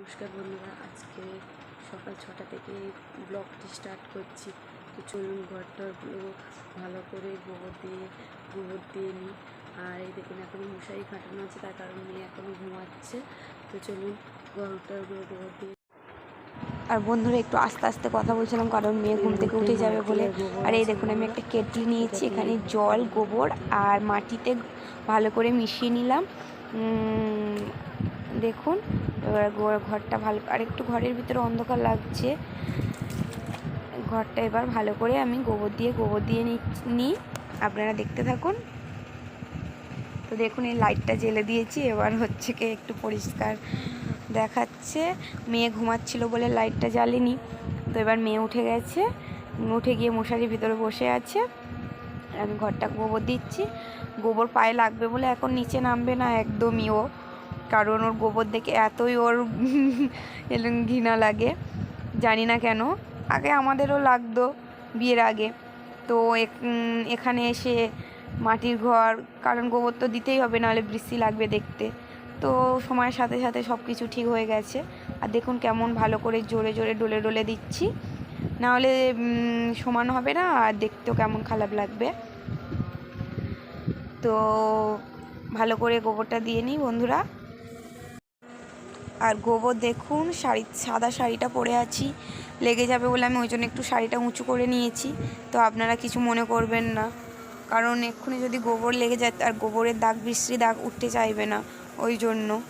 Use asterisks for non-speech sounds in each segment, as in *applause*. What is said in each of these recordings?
নমস্কার বন্ধুরা, আজকে সকাল ছটা থেকে ব্লগটি স্টার্ট করছি। তো চলুন ভালো করে গোবর দিয়ে গোবর দিয়ে নিই। আর এই দেখুন, এখন মশারি খাটানো আছে, তার কারণ মেয়ে এখনও ঘুমাচ্ছে। তো চলুন ঘরটাগুলো গোবর দিয়ে আর বন্ধুরা, একটু আস্তে আস্তে কথা বলছিলাম, কারণ মেয়ে ঘুম থেকে উঠে যাবে বলে। আর এই দেখুন, আমি একটা কেটলি নিয়েছি, এখানে জল, গোবর আর মাটিতে ভালো করে মিশিয়ে নিলাম। দেখুন। এবার ঘরটা ভালো আর একটু ঘরের ভিতরে অন্ধকার লাগছে। ঘরটা এবার ভালো করে আমি গোবর দিয়ে গোবর দিয়ে নিই আপনারা দেখতে থাকুন। তো দেখুন, এই লাইটটা জ্বেলে দিয়েছি। এবার হচ্ছে কি একটু পরিষ্কার দেখাচ্ছে। মেয়ে ঘুমাচ্ছিল বলে লাইটটা জ্বালিনি। তো এবার মেয়ে উঠে গেছে। উঠে গিয়ে মশারির ভিতরে বসে আছে। আমি ঘরটা গোবর দিচ্ছি। গোবর পায়ে লাগবে বলে এখন নিচে নামবে না একদমই ও। কারণ ওর গোবর দেখে এতই ওর *laughs* ঘৃণা লাগে। জানি না কেন। আগে আমাদেরও লাগতো বিয়ের আগে। তো এখানে এসে মাটির ঘর, কারণ গোবর তো দিতেই হবে, নাহলে বৃষ্টি লাগবে দেখতে। তো সময়ের সাথে সাথে সব কিছু ঠিক হয়ে গেছে। আর দেখুন কেমন ভালো করে জোরে জোরে ডলে ডলে দিচ্ছি। নাহলে সমান হবে না, আর দেখতেও কেমন খারাপ লাগবে। তো ভালো করে গোবরটা দিয়ে নিই বন্ধুরা। আর গোবর দেখুন, শাড়ি, সাদা শাড়িটা পরে আছি। লেগে যাবে বলে আমি ওই জন্য একটু শাড়িটা উঁচু করে নিয়েছি। তো আপনারা কিছু মনে করবেন না। কারণ এক্ষুনি যদি গোবর লেগে যায়, আর গোবরের দাগ, বিশ্রী দাগ উঠতে চাইবে না, ওই জন্য।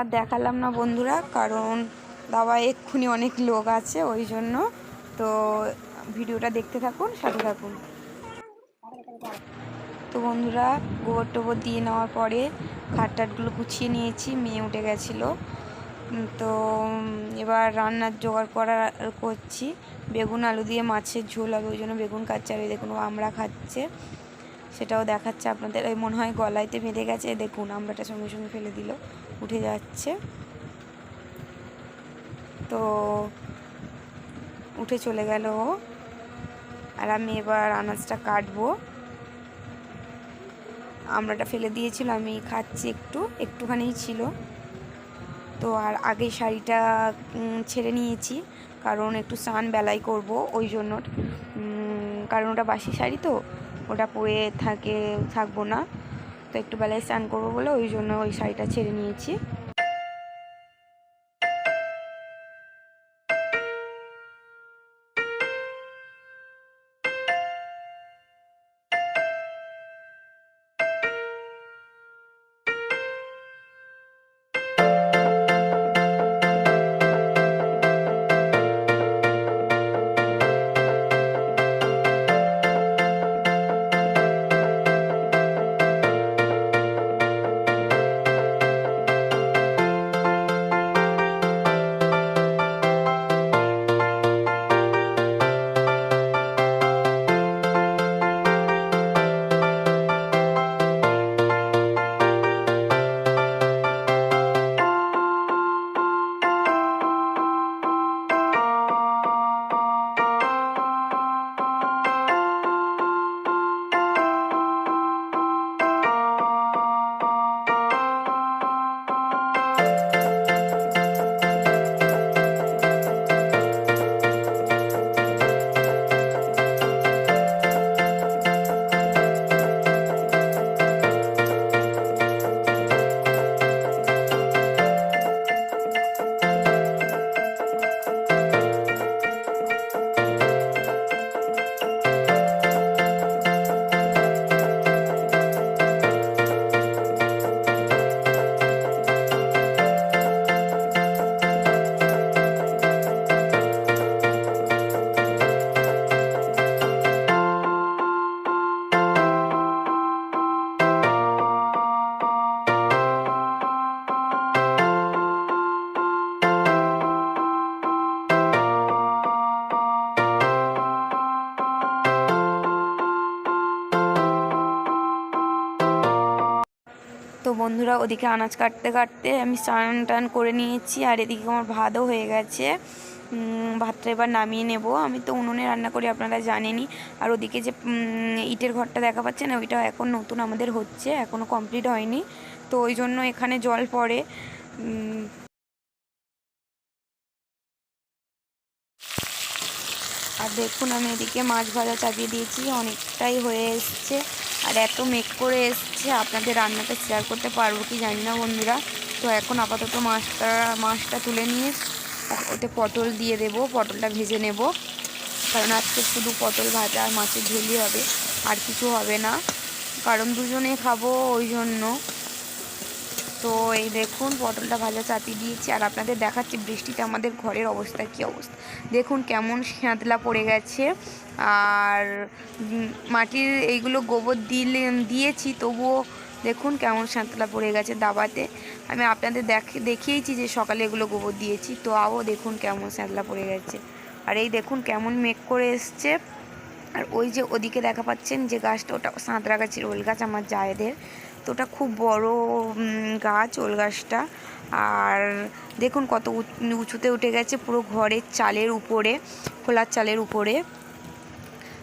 আর দেখালাম না বন্ধুরা, কারণ দাওয়া এক্ষুনি অনেক লোক আছে, ওই জন্য। তো ভিডিওটা দেখতে থাকুন, সাথে থাকুন। তো বন্ধুরা, গোবর টোবর দিয়ে নেওয়ার পরে খাট টাটগুলো গুছিয়ে নিয়েছি, মেয়ে উঠে গেছিল। তো এবার রান্নার জোগাড় করা করছি। বেগুন, আলু দিয়ে মাছের ঝোল হবে, ওই জন্য বেগুন কাটছে, আর দেখুন ও আমরা খাচ্ছে। সেটাও দেখাচ্ছে আপনাদের, ওই মনে হয় গলাইতে বেঁধে গেছে দেখুন আমরাটা সঙ্গে সঙ্গে ফেলে দিল। উঠে যাচ্ছে। তো উঠে চলে গেল ও। আর আমি এবার আনাজটা কাটবো। আমরাটা ফেলে দিয়েছিল, আমি খাচ্ছি একটু একটুখানি ছিল। তো আর আগে শাড়িটা ছেড়ে নিয়েছি, কারণ একটু স্নান বেলায় করব ওই জন্য। কারণ ওটা বাসি শাড়ি তো, ওটা পরে থাকে, থাকব না। একটু বেলায় স্নান করব বলে ওই জন্য ওই শাড়িটা ছেড়ে নিয়েছি। বন্ধুরা ওদিকে আনাজ কাটতে কাটতে আমি স্নান টান করে নিয়েছি আর এদিকে আমার ভাতও হয়ে গেছে। ভাতটা এবার নামিয়ে নেব। আমি তো উনুনে রান্না করি, আপনারা জানেনি আর ওদিকে যে ইটের ঘরটা দেখা পাচ্ছে না ওইটা এখন নতুন আমাদের হচ্ছে এখনও কমপ্লিট হয়নি। তো ওই জন্য এখানে জল পড়ে। আর দেখুন, আমি এদিকে মাছ ভাজা চাপিয়ে দিয়েছি, অনেকটাই হয়ে এসছে। আর এত মেক করে এসছে, আপনাদের রান্নাটা শেয়ার করতে পারব কি জানি না বন্ধুরা। তো এখন আপাতত মাছটা মাছটা তুলে নিয়ে ওতে পটল দিয়ে দেবো, পটলটা ভেজে নেব। কারণ আজকে শুধু পটল ভাজা আর মাছের ঝোলই হবে, আর কিছু হবে না। কারণ দুজনে খাব ওই জন্য। তো এই দেখুন, পটলটা ভাজা চাপিয়ে দিয়েছি আর আপনাদের দেখাচ্ছি বৃষ্টিতে আমাদের ঘরের অবস্থা, কী অবস্থা। দেখুন কেমন শ্যাঁতলা পড়ে গেছে আর মাটির এইগুলো গোবর দিলে, দিয়েছি, তবুও দেখুন কেমন শ্যাঁতলা পড়ে গেছে দাবাতে। আমি আপনাদের দেখ, দেখিয়েছি যে সকালে এগুলো গোবর দিয়েছি, তো আও দেখুন কেমন শ্যাঁতলা পড়ে গেছে। আর এই দেখুন কেমন মেঘ করে এসছে। আর ওই যে ওদিকে দেখা পাচ্ছেন যে গাছটা, ওটা সাঁতরা গাছের ওল গাছ আমার জায়েদের। তো ওটা খুব বড় গাছ ওল গাছটা। আর দেখুন কত উচ- উঁচুতে উঠে গেছে পুরো ঘরের চালের উপরে, খোলার চালের উপরে।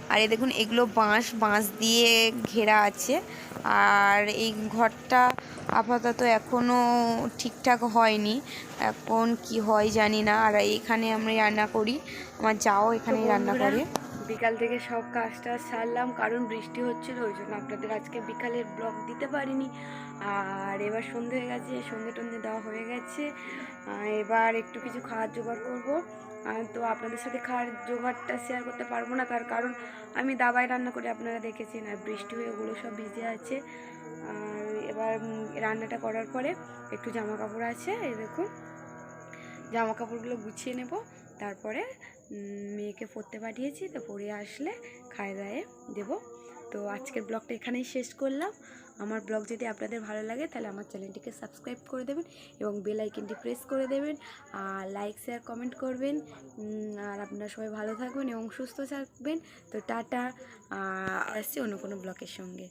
আর এ দেখুন, এগুলো বাঁশ বাঁশ দিয়ে ঘেরা আছে। আর এই ঘরটা আপাতত এখনও ঠিকঠাক হয়নি। এখন কি হয় জানি না। আর এখানে আমি রান্না করি। আমার যাও এখানেই রান্না করে। বিকাল থেকে সব কাজটা সারলাম, কারণ বৃষ্টি হচ্ছিল, ওই জন্য আপনাদের আজকে বিকালের ব্লগ দিতে পারিনি। আর এবার সন্ধে হয়ে গেছে, সন্ধে টন্ধে দেওয়া হয়ে গেছে। এবার একটু কিছু খাওয়ার জোগাড় করব। তো আপনাদের সাথে খাওয়ার জোগাড়টা শেয়ার করতে পারব না, তার কারণ আমি দাবায় রান্না করে আপনারা দেখেছেন, আর বৃষ্টি হয়ে ওগুলো সব ভিজে আছে। আর এবার রান্নাটা করার পরে একটু জামা কাপড় আছে, এই দেখুন। জামা কাপড়গুলো গুছিয়ে নেব। তারপরে মেয়েকে পড়তে পাঠিয়েছি, তো পড়ে আসলে খায় দায়ে দেবো। তো আজকের ব্লগটা এখানেই শেষ করলাম। আমার ব্লগ যদি আপনাদের ভালো লাগে, তাহলে আমার চ্যানেলটিকে সাবস্ক্রাইব করে দেবেন এবং বেল আইকনটি প্রেস করে দেবেন। আর লাইক, শেয়ার, কমেন্ট করবেন। আর আপনারা সবাই ভালো থাকবেন এবং সুস্থ থাকবেন। তো টাটা আসছি অন্য কোনো ব্লগের সঙ্গে।